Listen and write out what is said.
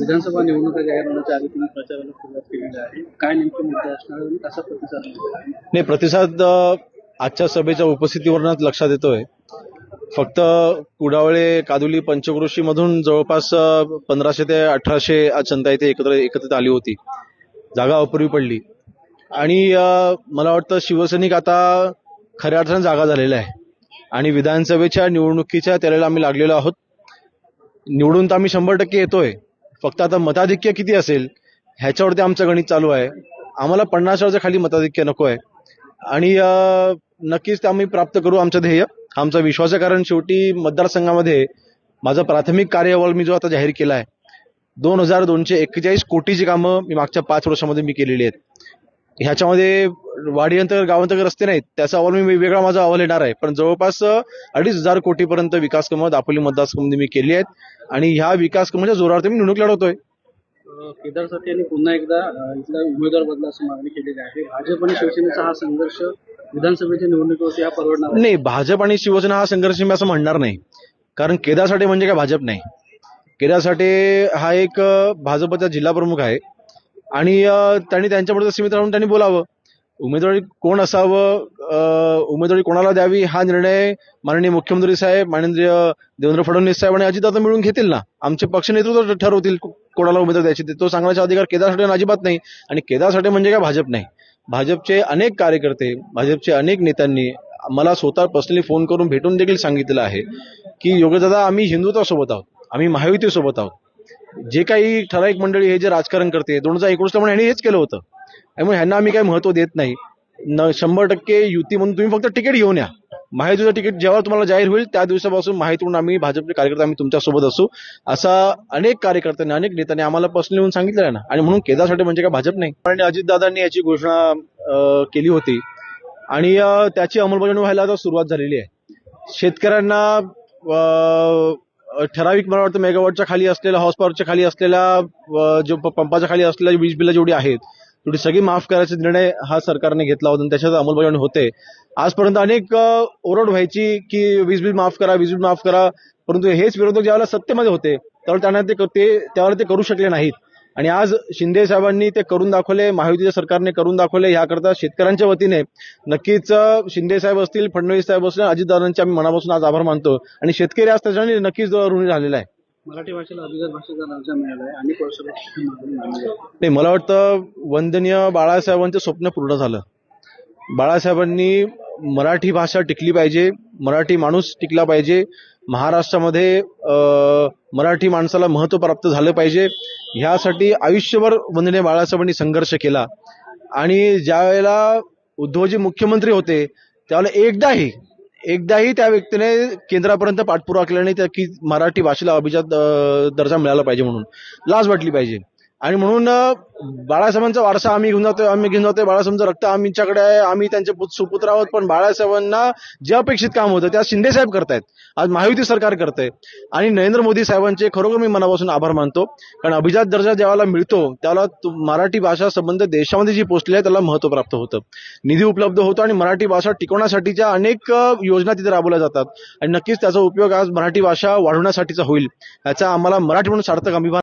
विधानसभा निवडणुका जाहीर होण्याच्या म्हणजे आधी तुम्ही प्रचाराला सुरुवात केलेली आहे काय नेमके मुद्दे असणार आणि कसा प्रतिसाद नाही प्रतिसाद आजच्या सभेच्या उपस्थितीवरूनच लक्षात येतोय. फक्त कुडावळे कादुली पंचक्रोशी मधून जवळपास पंधराशे ते अठराशे जनता इथे एकत्र एकत्रित आली होती. जागा अपूर्वी पडली. आणि मला वाटतं शिवसैनिक आता खऱ्या अर्थाने जागा झालेला आहे. आणि विधानसभेच्या निवडणुकीच्या त्याला आम्ही लागलेलो आहोत. निवडून तर आम्ही शंभर टक्के येतोय. फक्त आता मताधिक्य किती असेल? ह्याच्यावरती आमचं गणित चालू आहे. आम्हाला पन्नासाच्या खाली मताधिक्य नको आहे. आणि नक्कीच ते आम्ही प्राप्त करू आमचं ध्येय. आमचा विश्वास आहे कारण शेवटी मतदारसंघामध्ये माझा प्राथमिक कार्यअहवाल मी जो आता जाहीर केला आहे दोन हजार दोनशे एक्केचाळीस कोटीची कामं मी मागच्या पाच वर्षामध्ये मी केलेली आहेत. ह्याच्यामध्ये वाडी अंतर्गत गावांतर्गत रस्ते नाहीत. त्याचा अहवाल मी वेगळा माझा अहवाल येणार आहे. पण जवळपास अडीच हजार कोटीपर्यंत विकास कामं दापोली मतदारसंघामध्ये मी केली आहेत. आणि ह्या विकास कामाच्या जोरावरती मी निवडणूक लढवतोय. अं, केदारसाठी यांनी पुन्हा एकदा इथला उमेदवार बदला असं मागणी केलेली आहे. भाजप आणि शिवसेनेचा हा संघर्ष विधानसभेच्या निवडणुकीवरती हा परवडणार नाही भाजप आणि शिवसेना हा संघर्ष मी असं म्हणणार नाही. कारण केदार साठे म्हणजे काय भाजप नाही. केदार साठे हा एक भाजपचा जिल्हा प्रमुख आहे. आणि त्यांनी त्यांच्यापुरतं सीमित राहून त्यांनी बोलावं उमेदवारी कोण असावं उमेदवारी कोणाला द्यावी हा निर्णय माननीय मुख्यमंत्री साहेब माननीय देवेंद्र फडणवीस साहेब आणि अजितदादा मिळून घेतील ना? आमचे पक्ष नेतृत्व ठरवतील कोणाला उमेदवार द्यायचे ते. तो सांगण्याचा अधिकार केदार साठे अजिबात नाही. आणि केदार साठे म्हणजे काय? भाजप नाही. भाजपचे अनेक कार्यकर्ते भाजपचे अनेक नेत्यांनी मला स्वतः पर्सनली फोन करून भेटून देखील सांगितलेलं आहे की योगदादा आम्ही हिंदुत्वासोबत आहोत. आम्ही महायुतीसोबत आहोत. जे काही ठराविक मंडळी हे जे राजकारण करते दोन हजार एकोणीसला म्हणून यांनी हेच केलं होतं. त्यामुळे ह्यांना आम्ही काही महत्त्व देत नाही. न शंभर टक्के युती म्हणून तुम्ही फक्त तिकीट घेऊन या. महायुतीचं तिकीट जेव्हा तुम्हाला जाहीर होईल त्या दिवसापासून माहितीवरून आम्ही भाजपचे कार्यकर्ते आम्ही तुमच्यासोबत असू. असा अनेक कार्यकर्त्यांनी अनेक नेत्यांनी आम्हाला पर्सनली येऊन सांगितलं आहे ना. आणि म्हणून केदारसाठी म्हणजे काय भाजप नाही. आणि अजितदादांनी याची घोषणा केली होती. आणि त्याची अंमलबजावणी व्हायला आता सुरुवात झालेली आहे. शेतकऱ्यांना ठराविक मला वाटतं मेगावॉटच्या खाली असलेल्या हॉर्स पॉवरच्या खाली असलेल्या जो प- पंपाच्या खाली असलेल्या वीज बिलं जेवढी आहेत तेवढी सगळी माफ करायचा निर्णय हा सरकारने घेतला होता आणि त्याच्यात अंमलबजावणी होते. आजपर्यंत अनेक ओरड व्हायची की वीज बिल माफ करा वीज बिल माफ करा परंतु हेच विरोधक ज्यावेळेला सत्तेमध्ये होते त्यावेळेला त्यांना ते क- ते त्यावेळेला ते करू शकले नाहीत. आणि आज शिंदे साहेबांनी ते करून दाखवले महायुतीच्या सरकारने करून दाखवले याकरता शेतकऱ्यांच्या वतीने नक्कीच शिंदे साहेब असतील फडणवीस साहेब असतील अजितदादांचे आम्ही मनापासून आज आभार मानतो. आणि शेतकरी आज त्याच्याने नक्कीच ऋणी झालेला आहे. मराठी भाषेला अभिजात भाषेचा दर्जा मिळाला आहे अनेक वर्षापासून मागणी मांडली आहे. नाही मला वाटतं वंदनीय बाळासाहेबांचं स्वप्न पूर्ण झालं. बाळासाहेबांनी मराठी भाषा टिकली पाहिजे मराठी माणूस टिकला पाहिजे महाराष्ट्रामध्ये मराठी माणसाला महत्त्व प्राप्त झालं पाहिजे. ह्यासाठी आयुष्यभर वंदने बाळासाहेबांनी संघर्ष केला. आणि ज्यावेळेला उद्धवजी मुख्यमंत्री होते त्यावेळेला एकदाही एकदाही त्या व्यक्तीने केंद्रापर्यंत पाठपुरावा केला नाही त्या की मराठी भाषेला अभिजात दर्जा मिळाला पाहिजे म्हणून. लाज वाटली पाहिजे. आणि म्हणून बाळासाहेबांचा वारसा आम्ही घेऊन जातोय आम्ही घेऊन जातोय. बाळासाहेबांचं रक्त आमच्याकडे आहे. आम्ही त्यांचे पुत- सुपुत्र आहोत. पण बाळासाहेबांना जे अपेक्षित काम होतं त्या शिंदे साहेब करतायत. आज महायुती सरकार करतंय. आणि नरेंद्र मोदी साहेबांचे खरोखर मी मनापासून आभार मानतो. कारण अभिजात दर्जा ज्यावेळेला मिळतो त्याला तो मराठी भाषा संबंध देशामध्ये जी पोचली आहे त्याला महत्त्व प्राप्त होतं. निधी उपलब्ध होतो आणि मराठी भाषा टिकवण्यासाठीच्या अनेक योजना तिथे राबवल्या जातात. आणि नक्कीच त्याचा उपयोग आज मराठी भाषा वाढवण्यासाठीचा होईल. याचा आम्हाला मराठी म्हणून सार्थक अभिमान